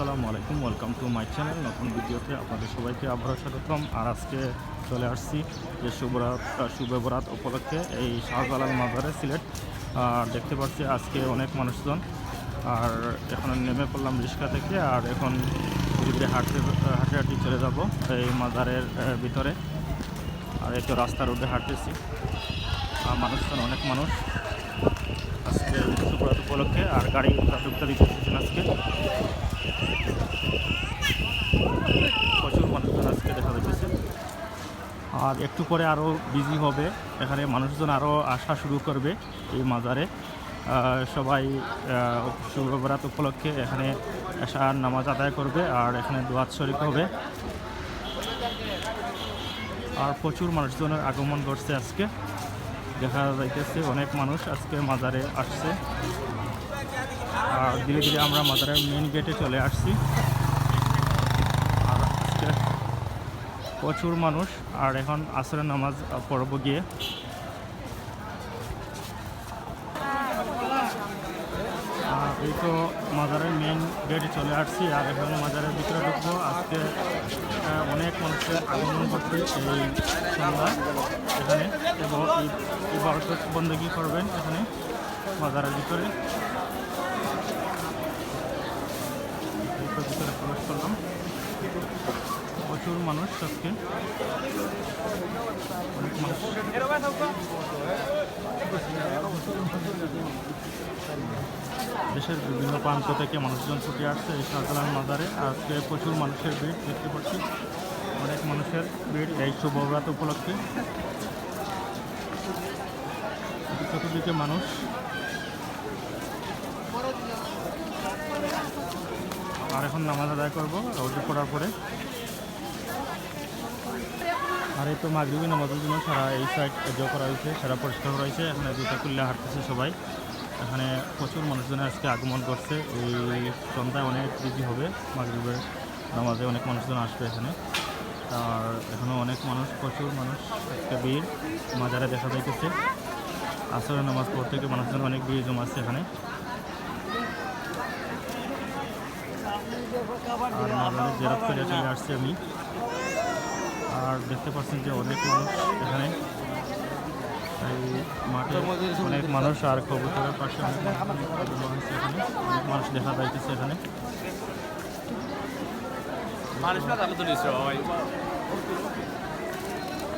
আসসালামু আলাইকুম welcome to my channel নতুন ভিডিওতে আপনাদের সবাইকে আবারও স্বাগতম। আর আজকে চলে আসছি যে শুভরাত শুভ বরাত উপলক্ষে এই শাহজালাল মাজারে সিলেট। আর দেখতে পাচ্ছি আজকে অনেক মানুষজন। আর এখন নেমে পড়লাম রিক্সা থেকে, আর এখন ধীরে হাঁটতে হাঁটে হাঁটি চলে যাব এই মাজারের ভিতরে। আর এই তো রাস্তার রোডে হাঁটতেছি। আর মানুষজন অনেক মানুষ। আজকে শুভরাত উপলক্ষে আর গাড়ি ঢুকতে দিতেছেন আজকে। প্রচুর মানুষজন আজকে দেখা যাচ্ছে। আর একটু পরে আরও বিজি হবে। এখানে মানুষজন আরও আসা শুরু করবে এই মাজারে। সবাই শুভবরাত উপলক্ষে এখানে আসার নামাজ আদায় করবে আর এখানে দোয়াত শরিক হবে। আর প্রচুর মানুষজনের আগমন ঘটছে আজকে। দেখা যাইতেছে, অনেক মানুষ আজকে মাজারে আসছে। আর ধীরে ধীরে আমরা মাজারের মেন গেটে চলে আসছি। আর আজকে প্রচুর মানুষ, আর এখন আসরের নামাজ পড়ব গিয়ে। এই তো মাজারের মেন গেটে চলে আসছি আর এখানে মাজারের ভিতরে ঢুকবো। আজকে অনেক মানুষের আগমন করছে এই সন্ধ্যা এখানে। এবং ইবাদত বন্দী করবেন এখানে, মাজারের ভিতরে? ভিতরে প্রবেশ করলাম। প্রচুর মানুষ আজকে। অনেক মানুষ। দেশের বিভিন্ন প্রান্ত থেকে মানুষজন ছুটে আসছে এই শাহজালাল মাজারে আজকে প্রচুর মানুষের ভিড় দেখতে পাচ্ছি। অনেক মানুষের ভিড় এই শুভরাত উপলক্ষে। চতুর্দিকে মানুষ। আর এখন নামাজ আদায় করব, রোজে পড়ার পরে। আর এই তো মাগরিবি নামাজের জন্য সারা এই সাইড এজো করা হয়েছে, সারা পরিষ্কার করা হয়েছে। এখানে দুটা কুল্লা হাঁটতেছে সবাই। এখানে প্রচুর মানুষজনের আজকে আগমন করছে। এই সন্ধ্যায় অনেক বিজি হবে। মাগরিবের নামাজে অনেক মানুষজন আসবে এখানে। আর এখনও অনেক মানুষ, প্রচুর মানুষ, একটা ভিড়। মাজারে দেখা যাইতেছে। আসরের নামাজ পড়তে গিয়ে মানুষজন অনেক ভিড় জমাচ্ছে এখানে। আর মাজারে জেরাত করে চলে আসছি আমি। আর দেখতে পাচ্ছেন যে অনেক মানুষ এখানে। মাঠে অনেক মানুষ আর কবুতরের পাশে অনেক মানুষ এখানে অনেক মানুষ দেখা যাইতেছে এখানে।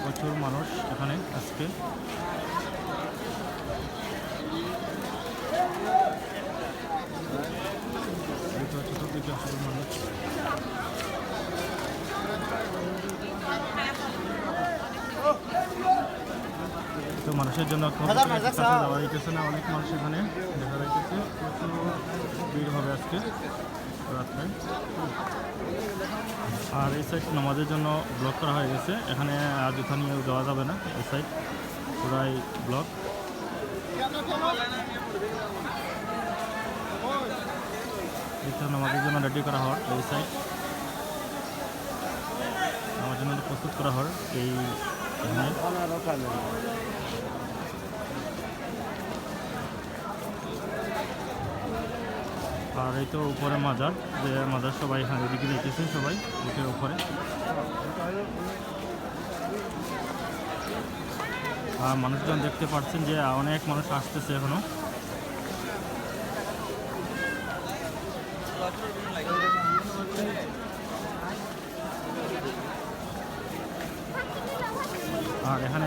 প্রচুর মানুষ এখানে আজকে। চতুর্দিকে প্রচুর মানুষ। তো মানুষের জন্য কবুতরের যাওয়া যাইতেছে না অনেক মানুষ এখানে। দেখা যাইতেছে ভিড় হবে আজকে রাত্রে। আর এই সাইড নামাজের জন্য ব্লক করা হয়ে গেছে। এখানে আর নিয়ে যাওয়া যাবে না এই সাইড পুরাই ব্লক এটা নামাজের জন্য রেডি করা হয় এই সাইড নামাজের জন্য প্রস্তুত করা হয় এই আর এই তো উপরে মাজার, যে মাজার সবাই এখানে এদিকে দেখতেছে সবাই উঠে উপরে। আর মানুষজন দেখতে পাচ্ছেন যে অনেক মানুষ আসতেছে এখনও আর এখানে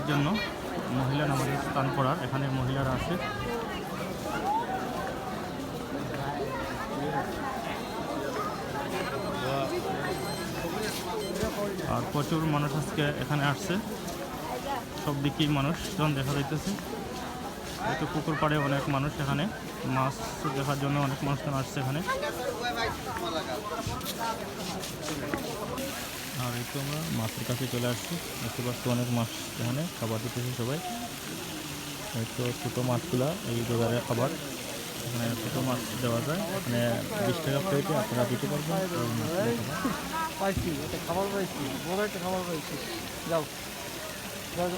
মহিলাদের জন্য মহিলা নামাজের স্থান করার এখানে মহিলারা আছে। আর প্রচুর মানুষ আজকে এখানে আসছে। সব দিকেই মানুষজন দেখা যাইতেছে। এই তো পুকুর পাড়ে অনেক মানুষ এখানে। মাছ দেখার জন্য অনেক মানুষজন আসছে এখানে। আর এই তো আমরা মাছের কাছে চলে আসছি। দেখতে পাচ্ছি অনেক মাছ এখানে খাবার দিতেছে সবাই। এই তো ছোটো মাছগুলা এই বাজারের খাবার। এখানে ছোটো মাছ দেওয়া যায়। এখানে বিশ টাকা প্লেটে আপনারা দিতে পারবেন। খাবার। পাইছি এটা খাবার পাইছি বড় একটা খাবার পাইছি। যাও। যাও।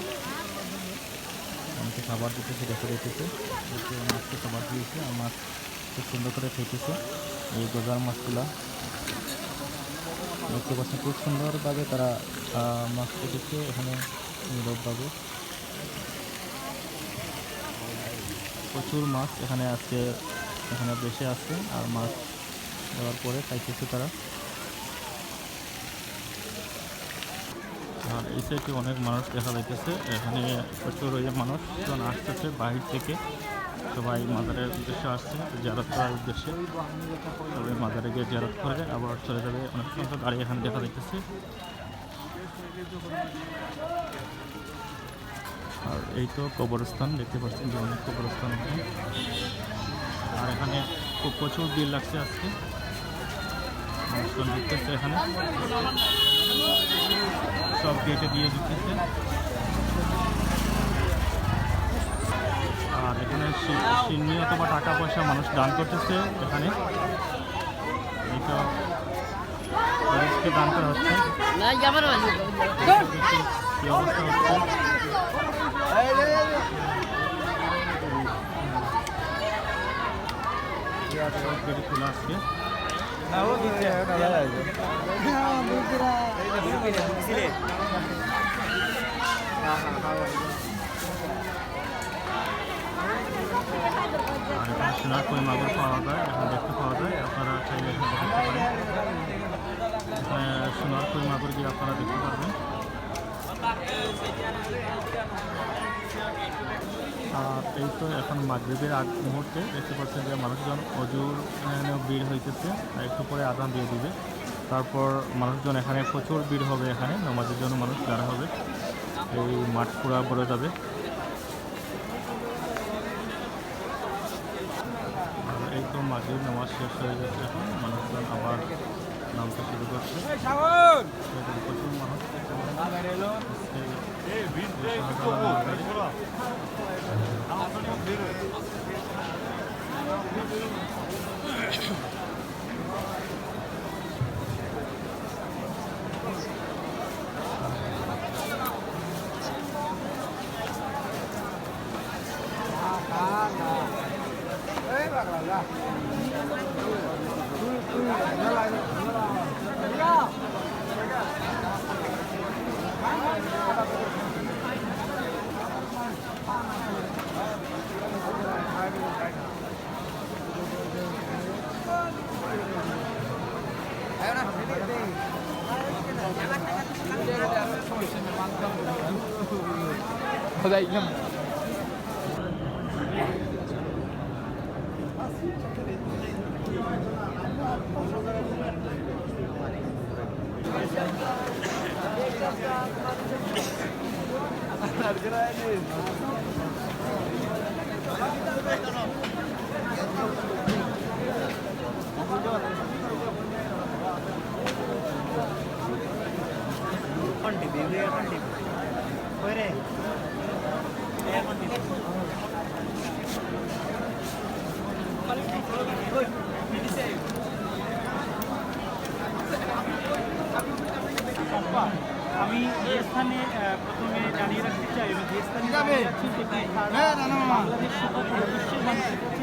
খাবার দিতেছে দেখে দিতেছে মাছকে খাবার দিয়েছে আর মাছ খুব সুন্দর করে খেতেছে। এই গোজার মাছগুলা। দেখতে পাচ্ছেন খুব সুন্দরভাবে তারা মাছ কেটেছে এখানে নীরবভাবে। প্রচুর মাছ এখানে আজকে এখানে বেশি আছে আর মাছ দেওয়ার পরে খাইতেছে তারা। আর এই সাইডে অনেক মানুষ দেখা যাইতেছে, এখানে প্রচুর ওই মানুষজন আসতেছে বাহির থেকে। সবাই মাদারের উদ্দেশ্যে আসছে জারাত করার উদ্দেশ্যে। সবাই মাদারে গিয়ে জারাত করে, আবার চলে যাবে অনেক সংখ্যক গাড়ি এখানে দেখা যাইতেছে। আর এই তো কবরস্থান, দেখতে পাচ্ছেন যে অনেক কবরস্থান আছে আর এখানে খুব প্রচুর ভিড় লাগছে আজকে। ঢুকতেছে এখানে। সব গেটে দিয়ে দিতেছে। আর এখানে সি- সিন্নি অথবা টাকা পয়সা মানুষ দান করতেছে এখানে। গরিবকে দান করা হচ্ছে। খোলা আজকে সোনার কই মাগুর পাওয়া যায়, এখন দেখতে পাওয়া যায়, আপনারা চাইলে এখানে দেখতে পারেন। এখানে সোনার কই মাগুর গিয়ে আপনারা দেখতে পারবেন। আর এই তো এখন মাগরীবের আগ মুহূর্তে দেখতে পাচ্ছেন যে মানুষজন অজুর ভিড় হইতেছে একটু পরে আদান দিয়ে দিবে। তারপর মানুষজন এখানে প্রচুর ভিড় হবে এখানে, নামাজের জন্য মানুষ যারা হবে, এই মাঠ পুরা ভরে যাবে। তো মাগরিব নামাজ শেষ হয়ে গেছে এখন মানুষজন আবার নামতে শুরু করছে এরকম প্রচুর মানুষ আজকে এই শাহজালাল মাজারে আমি যে স্থানে প্রথমে জানিয়ে রাখতে চাই এবং যে স্থানে আছি বাংলাদেশ সহ বিশ্বের মানুষের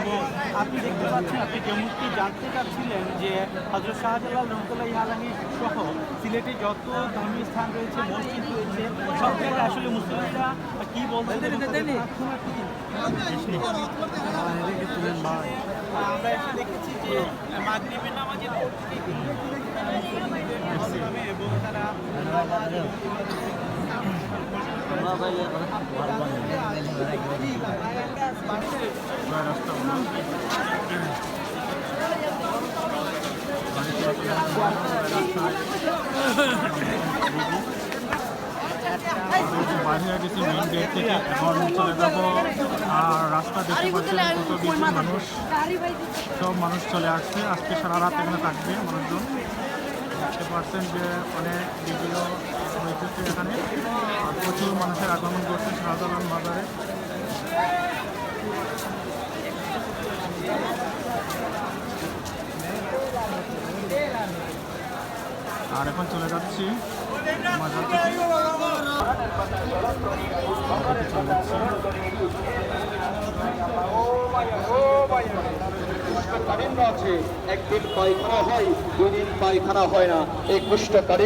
এবং আপনি দেখতে পাচ্ছেন আপনি যেমনটি জানতে চাচ্ছিলেন যে হজরত শাহজালাল রহমতুল্লাহ আলহী সহ সিলেটে যত ধর্মীয় স্থান রয়েছে মসজিদ রয়েছে সব জায়গায় আসলে মুসলিমরা কি বলছেন? আমরা দেখেছি যে তারা। বাইরে গেছি মেইন গেট থেকে এখন চলে যাব। আর রাস্তা দেখতে পাচ্ছেন কত বেশি মানুষ। সব মানুষ চলে আসছে। আজকে সারা রাত এখানে থাকবে মানুষজন। দেখতে পাচ্ছেন যে অনেক ভিডিও হয়েছে এখানে আর প্রচুর মানুষের আগমন করছে শাহজালাল বাজারে। আর এখন চলে যাচ্ছি পিছনে যাচ্ছি। কুষ্ঠকাঠিন্য আছে। একদিন পায়খানা হয় দুই দিন পায়খানা হয় না। এই কুষ্ঠকাঠিন্য